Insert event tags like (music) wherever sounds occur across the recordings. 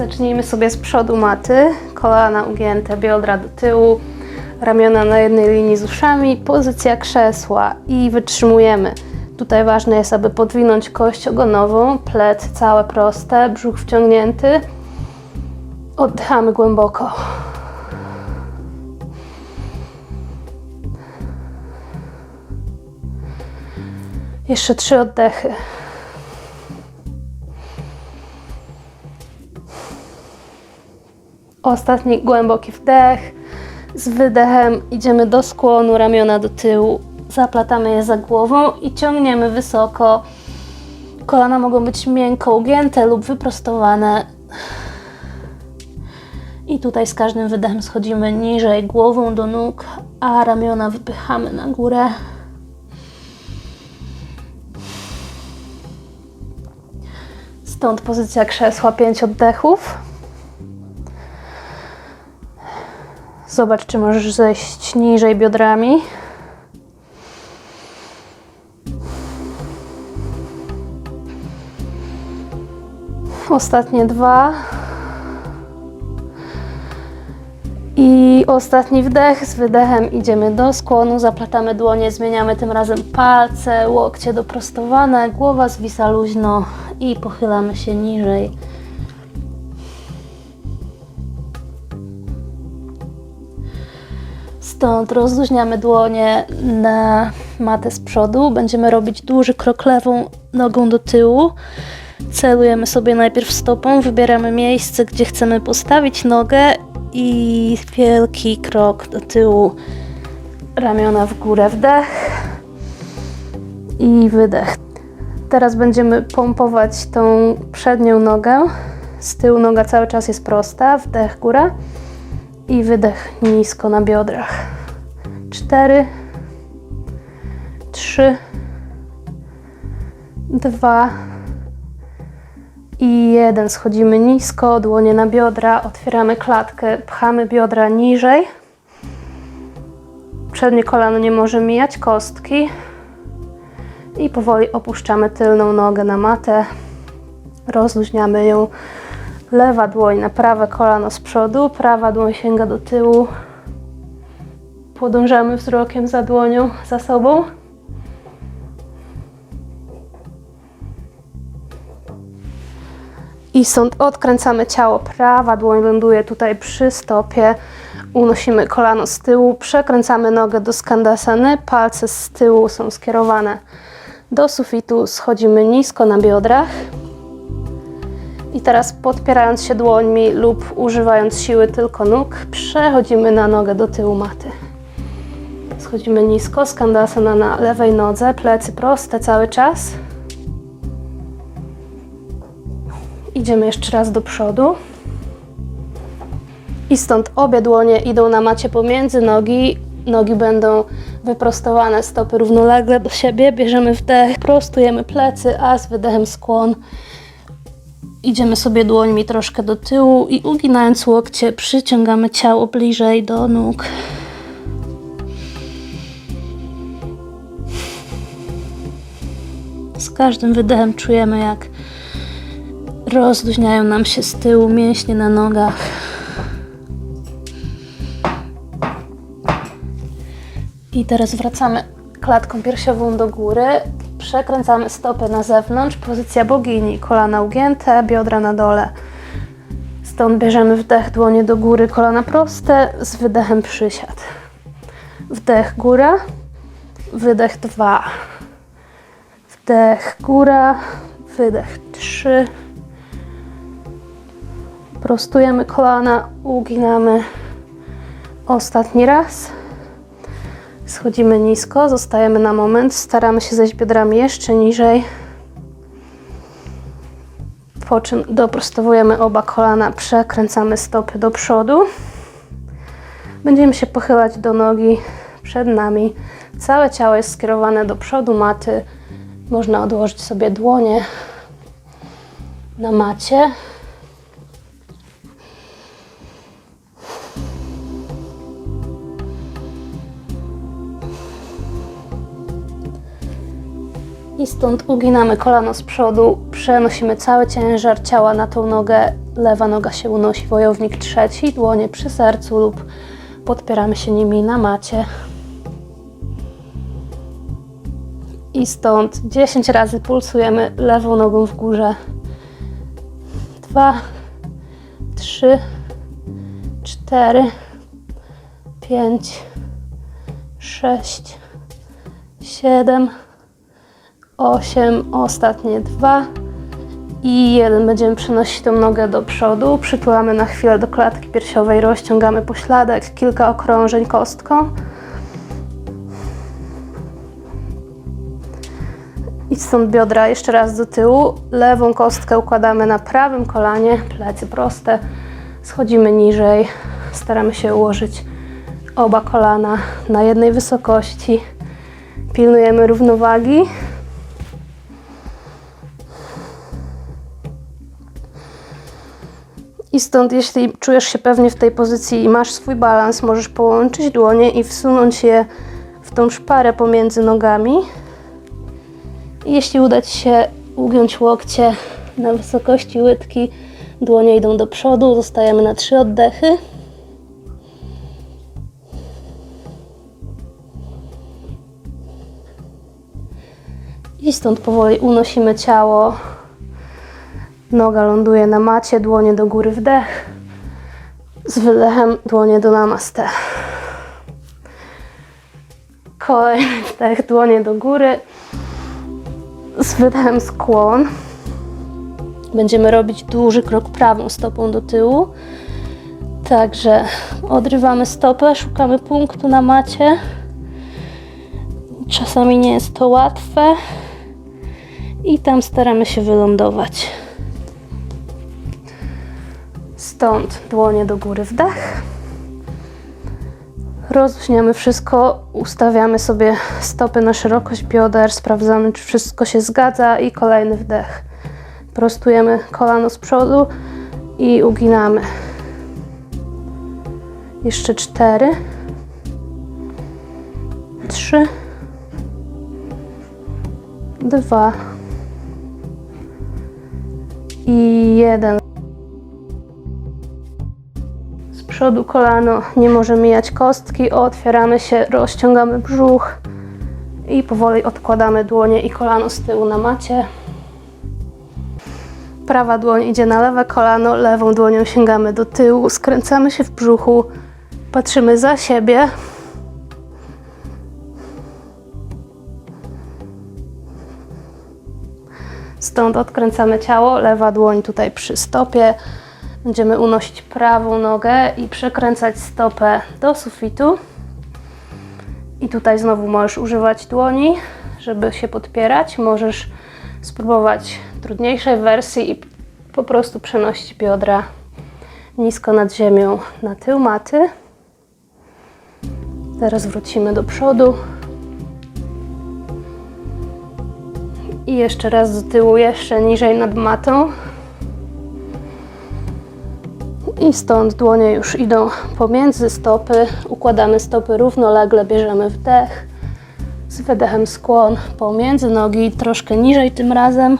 Zacznijmy sobie z przodu maty, kolana ugięte, biodra do tyłu, ramiona na jednej linii z uszami, pozycja krzesła i wytrzymujemy. Tutaj ważne jest, aby podwinąć kość ogonową, plecy całe proste, brzuch wciągnięty. Oddychamy głęboko. Jeszcze trzy oddechy. Ostatni głęboki wdech. Z wydechem idziemy do skłonu, ramiona do tyłu. Zaplatamy je za głową i ciągniemy wysoko. Kolana mogą być miękko ugięte lub wyprostowane. I tutaj z każdym wydechem schodzimy niżej głową do nóg, a ramiona wypychamy na górę. Stąd pozycja krzesła, pięć oddechów. Zobacz, czy możesz zejść niżej biodrami. Ostatnie dwa. I ostatni wdech. Z wydechem idziemy do skłonu, zaplatamy dłonie, zmieniamy tym razem palce, łokcie doprostowane, głowa zwisa luźno i pochylamy się niżej. Stąd rozluźniamy dłonie na matę z przodu. Będziemy robić duży krok lewą nogą do tyłu. Celujemy sobie najpierw stopą, wybieramy miejsce, gdzie chcemy postawić nogę i wielki krok do tyłu. Ramiona w górę, wdech i wydech. Teraz będziemy pompować tą przednią nogę. Z tyłu noga cały czas jest prosta, wdech góra i wydech nisko na biodrach. Cztery, trzy, dwa i jeden. Schodzimy nisko, dłonie na biodra, otwieramy klatkę, pchamy biodra niżej. Przednie kolano nie może mijać kostki. I powoli opuszczamy tylną nogę na matę. Rozluźniamy ją Lewa dłoń na prawe kolano z przodu, prawa dłoń sięga do tyłu. Podążamy wzrokiem za dłonią, za sobą. I stąd odkręcamy ciało. Prawa dłoń ląduje tutaj przy stopie. Unosimy kolano z tyłu, przekręcamy nogę do skandasany. Palce z tyłu są skierowane do sufitu. Schodzimy nisko na biodrach. I teraz podpierając się dłońmi lub używając siły tylko nóg, przechodzimy na nogę do tyłu maty. Schodzimy nisko, skandasana na lewej nodze, plecy proste cały czas. Idziemy jeszcze raz do przodu. I stąd obie dłonie idą na macie pomiędzy nogi. Nogi będą wyprostowane, stopy równolegle do siebie. Bierzemy wdech, prostujemy plecy, a z wydechem skłon. Idziemy sobie dłońmi troszkę do tyłu i uginając łokcie przyciągamy ciało bliżej do nóg. Z każdym wydechem czujemy jak rozluźniają nam się z tyłu mięśnie na nogach. I teraz wracamy klatką piersiową do góry. Przekręcamy stopy na zewnątrz, pozycja bogini, kolana ugięte, biodra na dole. Stąd bierzemy wdech, dłonie do góry, kolana proste, z wydechem przysiad. Wdech góra, wydech dwa. Wdech góra, wydech trzy. Prostujemy kolana, uginamy ostatni raz. Schodzimy nisko, zostajemy na moment, staramy się zejść biodrami jeszcze niżej. Po czym doprostowujemy oba kolana, przekręcamy stopy do przodu. Będziemy się pochylać do nogi przed nami. Całe ciało jest skierowane do przodu maty. Można odłożyć sobie dłonie na macie. I Stąd uginamy kolano z przodu, przenosimy cały ciężar ciała na tą nogę. Lewa noga się unosi, wojownik trzeci, dłonie przy sercu lub podpieramy się nimi na macie. I stąd 10 razy pulsujemy lewą nogą w górze. Dwa, trzy, cztery, pięć, sześć, siedem, osiem, ostatnie dwa i jeden. Będziemy przenosić tą nogę do przodu. Przytulamy na chwilę do klatki piersiowej, rozciągamy pośladek, kilka okrążeń kostką. I stąd biodra jeszcze raz do tyłu. Lewą kostkę układamy na prawym kolanie, plecy proste. Schodzimy niżej. Staramy się ułożyć oba kolana na jednej wysokości. Pilnujemy równowagi. I stąd, jeśli czujesz się pewnie w tej pozycji i masz swój balans, możesz połączyć dłonie i wsunąć je w tą szparę pomiędzy nogami. I jeśli uda Ci się ugiąć łokcie na wysokości łydki, dłonie idą do przodu, zostajemy na trzy oddechy. I stąd powoli unosimy ciało. Noga ląduje na macie, dłonie do góry, wdech. Z wydechem dłonie do namaste. Kolejny wdech, dłonie do góry. Z wydechem skłon. Będziemy robić duży krok prawą stopą do tyłu. Także odrywamy stopę, szukamy punktu na macie. Czasami nie jest to łatwe. I tam staramy się wylądować. Stąd dłonie do góry, wdech. Rozluźniamy wszystko, ustawiamy sobie stopy na szerokość bioder, sprawdzamy, czy wszystko się zgadza i kolejny wdech. Prostujemy kolano z przodu i uginamy. Jeszcze cztery, trzy, dwa i jeden. Przodu kolano nie może mijać kostki, otwieramy się, rozciągamy brzuch i powoli odkładamy dłonie i kolano z tyłu na macie. Prawa dłoń idzie na lewe kolano, lewą dłonią sięgamy do tyłu, skręcamy się w brzuchu, patrzymy za siebie. Stąd odkręcamy ciało, lewa dłoń tutaj przy stopie. Będziemy unosić prawą nogę i przekręcać stopę do sufitu. I tutaj znowu możesz używać dłoni, żeby się podpierać. Możesz spróbować trudniejszej wersji i po prostu przenosić biodra nisko nad ziemią na tył maty. Teraz wrócimy do przodu. I jeszcze raz do tyłu, jeszcze niżej nad matą. I stąd dłonie już idą pomiędzy stopy. Układamy stopy równolegle, bierzemy wdech. Z wydechem skłon pomiędzy nogi, troszkę niżej tym razem,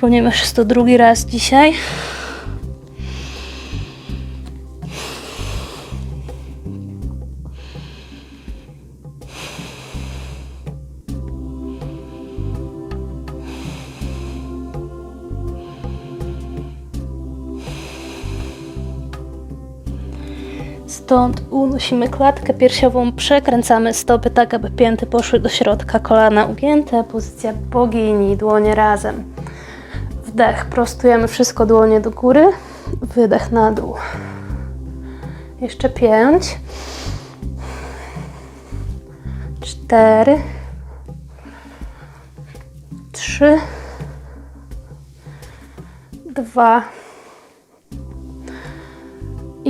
ponieważ jest to drugi raz dzisiaj. Stąd unosimy klatkę piersiową, przekręcamy stopy tak, aby pięty poszły do środka, kolana ugięte, pozycja bogini, dłonie razem. Wdech, prostujemy wszystko dłonie do góry, wydech na dół. Jeszcze pięć, cztery, trzy, dwa,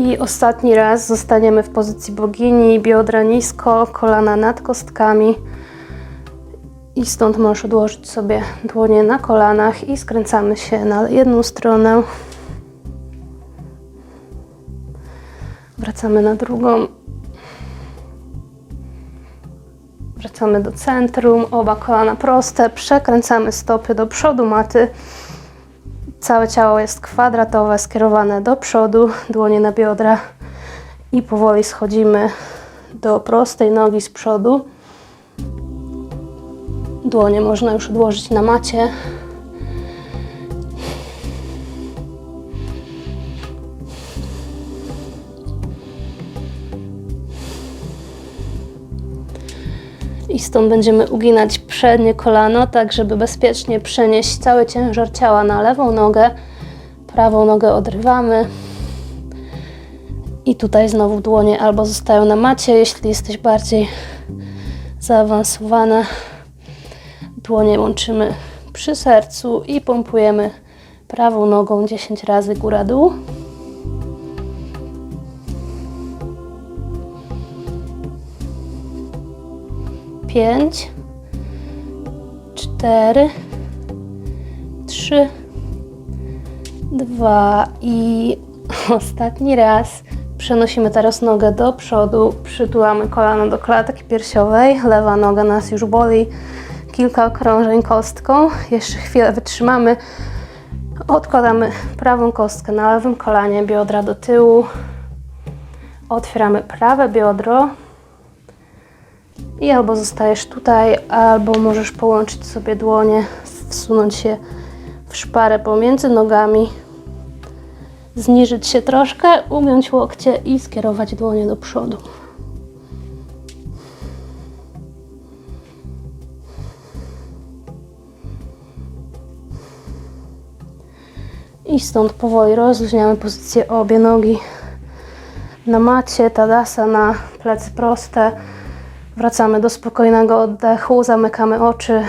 i ostatni raz zostaniemy w pozycji bogini, biodra nisko, kolana nad kostkami. I stąd możesz odłożyć sobie dłonie na kolanach i skręcamy się na jedną stronę. Wracamy na drugą. Wracamy do centrum, oba kolana proste, przekręcamy stopy do przodu maty. Całe ciało jest kwadratowe, skierowane do przodu, dłonie na biodra i powoli schodzimy do prostej nogi z przodu. Dłonie można już odłożyć na macie. Stąd będziemy uginać przednie kolano, tak żeby bezpiecznie przenieść cały ciężar ciała na lewą nogę. Prawą nogę odrywamy. I tutaj znowu dłonie albo zostają na macie, jeśli jesteś bardziej zaawansowana. Dłonie łączymy przy sercu i pompujemy prawą nogą 10 razy góra-dół. Pięć, cztery, trzy, dwa i (laughs) ostatni raz. Przenosimy teraz nogę do przodu, przytulamy kolano do klatki piersiowej, lewa noga nas już boli, kilka okrążeń kostką, jeszcze chwilę wytrzymamy, odkładamy prawą kostkę na lewym kolanie, biodra do tyłu, otwieramy prawe biodro i albo zostajesz tutaj, albo możesz połączyć sobie dłonie, wsunąć się w szparę pomiędzy nogami, zniżyć się troszkę, ugiąć łokcie i skierować dłonie do przodu. I stąd powoli rozluźniamy pozycję obie nogi na macie, tadasana, plecy proste. Wracamy do spokojnego oddechu, zamykamy oczy.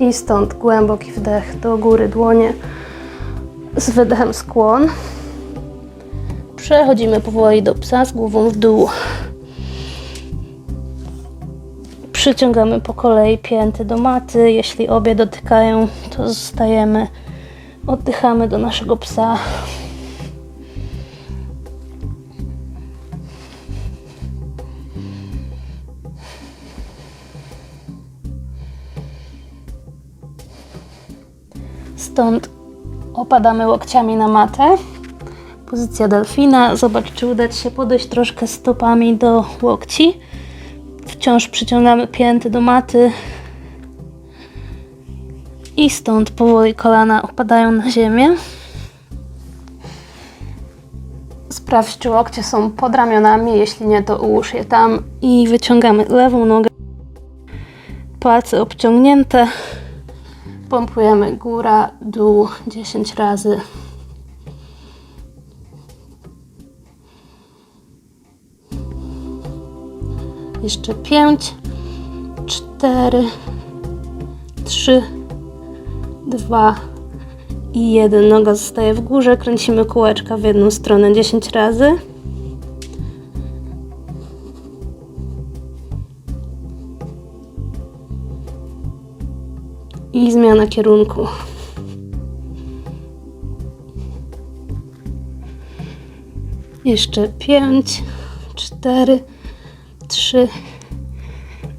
I stąd głęboki wdech do góry, dłonie z wydechem skłon. Przechodzimy powoli do psa z głową w dół. Przyciągamy po kolei pięty do maty. Jeśli obie dotykają, to zostajemy. Oddychamy do naszego psa. Stąd opadamy łokciami na matę. Pozycja delfina. Zobacz, czy uda Ci się podejść troszkę stopami do łokci. Wciąż przyciągamy pięty do maty. I stąd powoli kolana opadają na ziemię. Sprawdź, czy łokcie są pod ramionami. Jeśli nie, to ułóż je tam i wyciągamy lewą nogę. Palce obciągnięte. Pompujemy góra, dół 10 razy. Jeszcze 5, 4, 3, 2 i 1. Noga zostaje w górze. Kręcimy kółeczka w jedną stronę 10 razy. I zmiana kierunku. Jeszcze 5, 4, 3,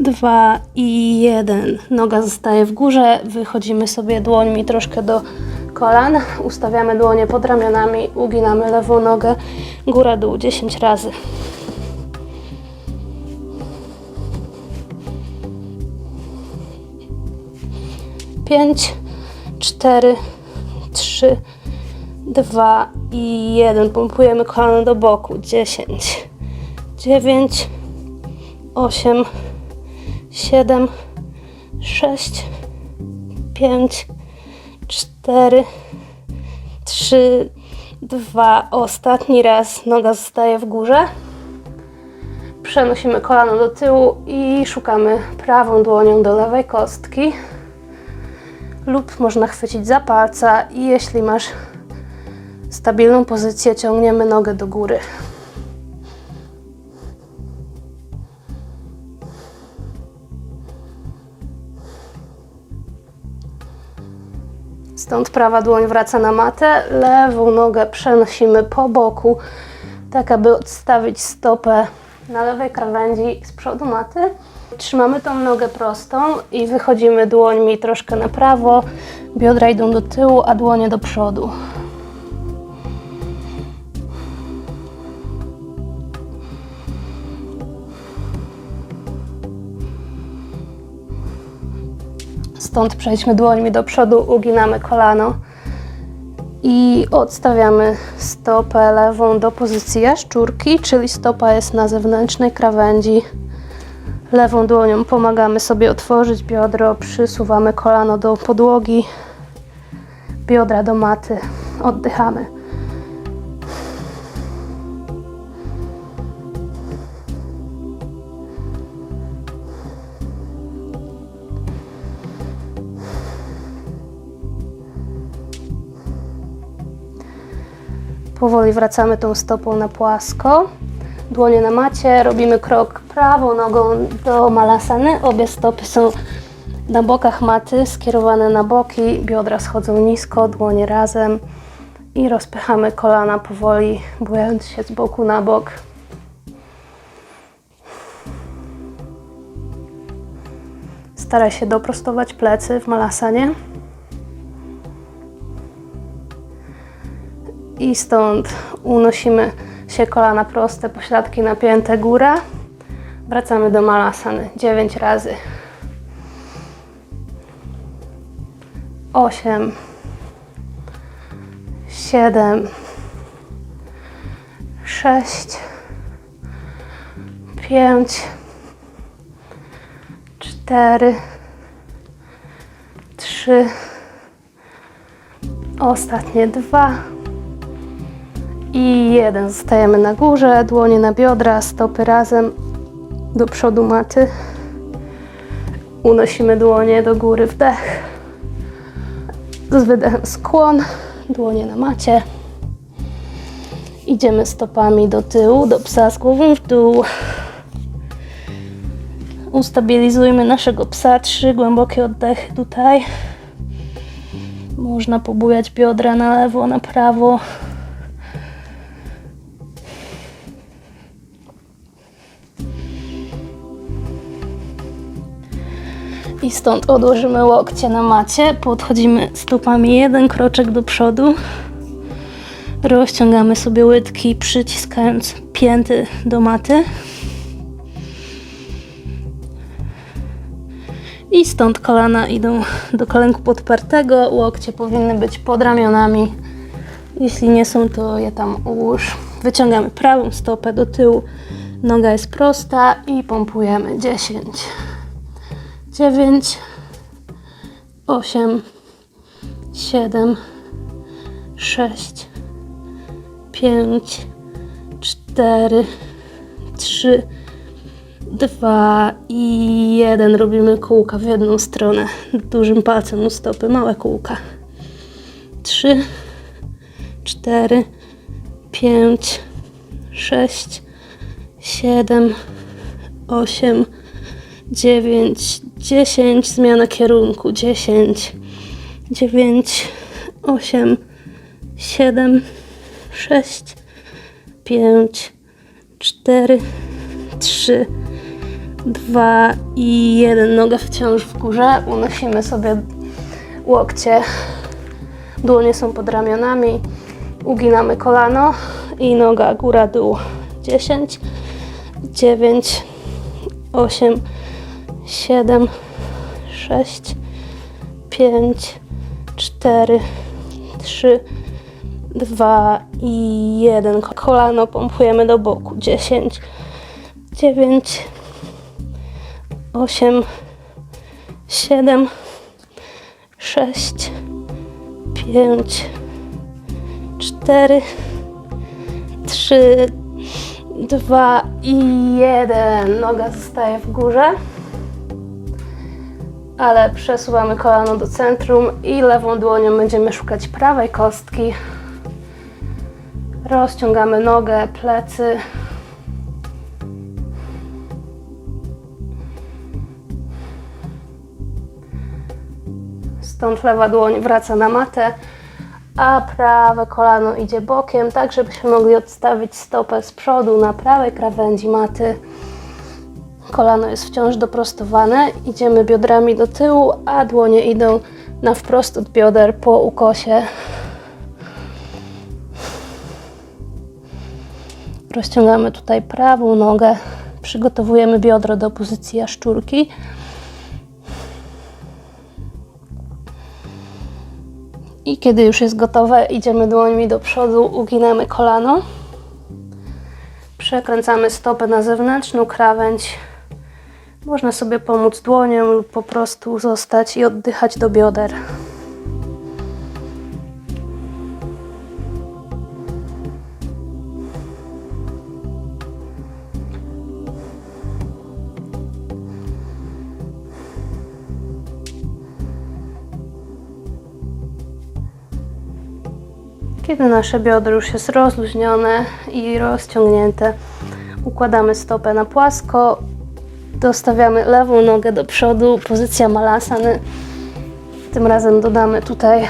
2 i 1. Noga zostaje w górze. Wychodzimy sobie dłońmi troszkę do kolan. Ustawiamy dłonie pod ramionami. Uginamy lewą nogę. Góra, dół 10 razy. Pięć, cztery, trzy, dwa i jeden. Pompujemy kolano do boku. Dziesięć, dziewięć, osiem, siedem, sześć, pięć, cztery, trzy, dwa. Ostatni raz noga zostaje w górze. Przenosimy kolano do tyłu i szukamy prawą dłonią do lewej kostki. Lub można chwycić za palca i jeśli masz stabilną pozycję, ciągniemy nogę do góry. Stąd prawa dłoń wraca na matę, lewą nogę przenosimy po boku, tak aby odstawić stopę na lewej krawędzi z przodu maty. Trzymamy tą nogę prostą i wychodzimy dłońmi troszkę na prawo, biodra idą do tyłu, a dłonie do przodu. Stąd przejdźmy dłońmi do przodu, uginamy kolano i odstawiamy stopę lewą do pozycji jaszczurki, czyli stopa jest na zewnętrznej krawędzi. Lewą dłonią pomagamy sobie otworzyć biodro, przysuwamy kolano do podłogi, biodra do maty, oddychamy. Powoli wracamy tą stopą na płasko. Dłonie na macie, robimy krok prawą nogą do malasany. Obie stopy są na bokach maty, skierowane na boki, biodra schodzą nisko, dłonie razem i rozpychamy kolana powoli, bujając się z boku na bok. Staraj się doprostować plecy w malasanie. I stąd unosimy się kolana proste, pośladki napięte, góra. Wracamy do malasany. 9 razy. 8 7 6 5 4 3 Ostatnie dwa i jeden. Zostajemy na górze, dłonie na biodra, stopy razem do przodu maty. Unosimy dłonie do góry, wdech. Z wydechem skłon, dłonie na macie. Idziemy stopami do tyłu, do psa z głową w dół. Ustabilizujmy naszego psa. Trzy głębokie oddechy tutaj. Można pobujać biodra na lewo, na prawo. I stąd odłożymy łokcie na macie, podchodzimy stopami jeden kroczek do przodu. Rozciągamy sobie łydki, przyciskając pięty do maty. I stąd kolana idą do kolenku podpartego, łokcie powinny być pod ramionami. Jeśli nie są, to je tam ułóż. Wyciągamy prawą stopę do tyłu, noga jest prosta i pompujemy 10 dziewięć, osiem, siedem, sześć, pięć, cztery, trzy, dwa i jeden. Robimy kółka w jedną stronę. Dużym palcem u stopy, małe kółka. Trzy, cztery, pięć, sześć, siedem, osiem, dziewięć, dziesięć, zmiana kierunku, dziesięć, dziewięć, osiem, siedem, sześć, pięć, cztery, trzy, dwa i jeden. Noga wciąż w górze. Unosimy sobie łokcie. Dłonie są pod ramionami. Uginamy kolano i noga góra dół. Dziesięć, dziewięć, osiem siedem, sześć, pięć, cztery, trzy, dwa i jeden. Kolano pompujemy do boku. Dziesięć, dziewięć, osiem, siedem, sześć, pięć, cztery, trzy, dwa i jeden. Noga zostaje w górze ale przesuwamy kolano do centrum i lewą dłonią będziemy szukać prawej kostki. Rozciągamy nogę, plecy. Stąd lewa dłoń wraca na matę, a prawe kolano idzie bokiem, tak żebyśmy mogli odstawić stopę z przodu na prawej krawędzi maty. Kolano jest wciąż doprostowane, idziemy biodrami do tyłu, a dłonie idą na wprost od bioder po ukosie. Rozciągamy tutaj prawą nogę, przygotowujemy biodro do pozycji jaszczurki. I kiedy już jest gotowe, idziemy dłońmi do przodu, uginamy kolano. Przekręcamy stopę na zewnętrzną krawędź. Można sobie pomóc dłonią lub po prostu zostać i oddychać do bioder. Kiedy nasze biodro już jest rozluźnione i rozciągnięte, układamy stopę na płasko, dostawiamy lewą nogę do przodu, pozycja malasany. Tym razem dodamy tutaj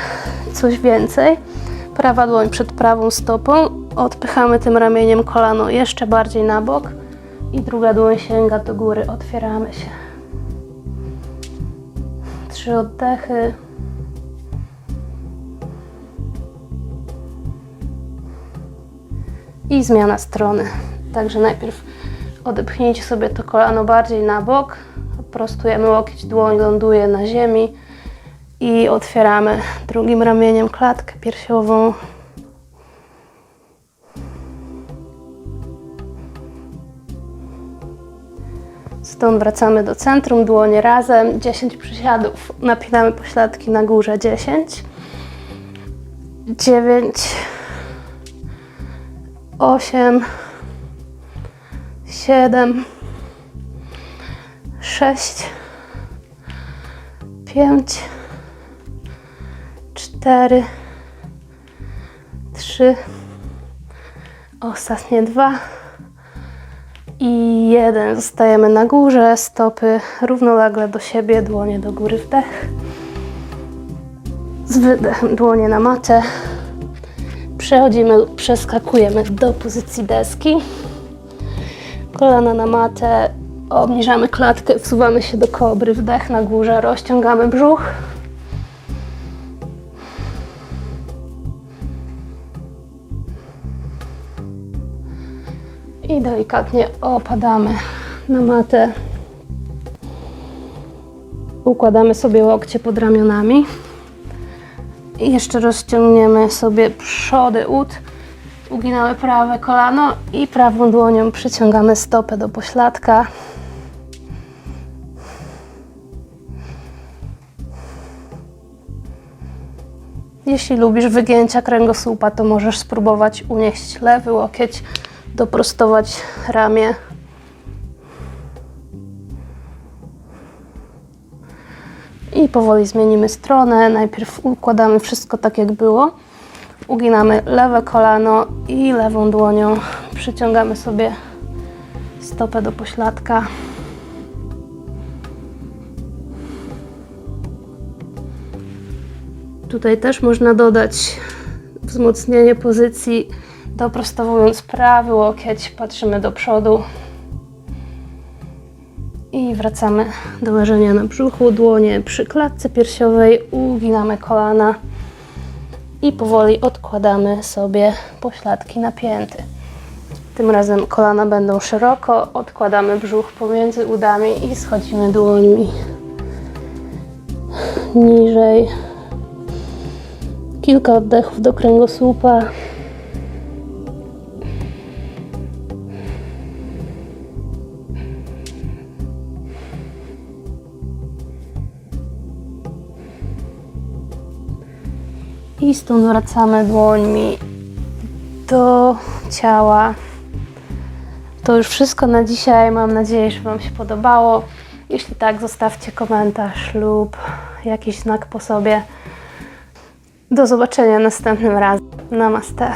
coś więcej. Prawa dłoń przed prawą stopą, odpychamy tym ramieniem kolano jeszcze bardziej na bok i druga dłoń sięga do góry, otwieramy się. Trzy oddechy. i zmiana strony. Także najpierw odepchnijcie sobie to kolano bardziej na bok, prostujemy łokieć, dłoń ląduje na ziemi i otwieramy drugim ramieniem klatkę piersiową. Stąd wracamy do centrum, dłonie razem, 10 przysiadów, napinamy pośladki na górze, 10, 9, osiem, siedem, sześć, pięć, cztery, trzy, ostatnie dwa i jeden. Zostajemy na górze, stopy równolegle do siebie, dłonie do góry, wdech. Z wydechem dłonie na matę. Przechodzimy lub przeskakujemy do pozycji deski. Kolana na matę, obniżamy klatkę, wsuwamy się do kobry, wdech na górze, rozciągamy brzuch. I delikatnie opadamy na matę. Układamy sobie łokcie pod ramionami. I jeszcze rozciągniemy sobie przody ud. Uginamy prawe kolano i prawą dłonią przyciągamy stopę do pośladka. Jeśli lubisz wygięcia kręgosłupa, to możesz spróbować unieść lewy łokieć, doprostować ramię. I powoli zmienimy stronę. Najpierw układamy wszystko tak, jak było. Uginamy lewe kolano i lewą dłonią. Przyciągamy sobie stopę do pośladka. Tutaj też można dodać wzmocnienie pozycji, doprostowując prawy łokieć, patrzymy do przodu i wracamy do leżenia na brzuchu, dłonie przy klatce piersiowej, uginamy kolana i powoli odkładamy sobie pośladki na pięty. Tym razem kolana będą szeroko, odkładamy brzuch pomiędzy udami i schodzimy dłońmi niżej. Kilka oddechów do kręgosłupa. I stąd wracamy dłońmi do ciała. To już wszystko na dzisiaj. Mam nadzieję, że Wam się podobało. Jeśli tak, zostawcie komentarz lub jakiś znak po sobie. Do zobaczenia następnym razem. Namaste.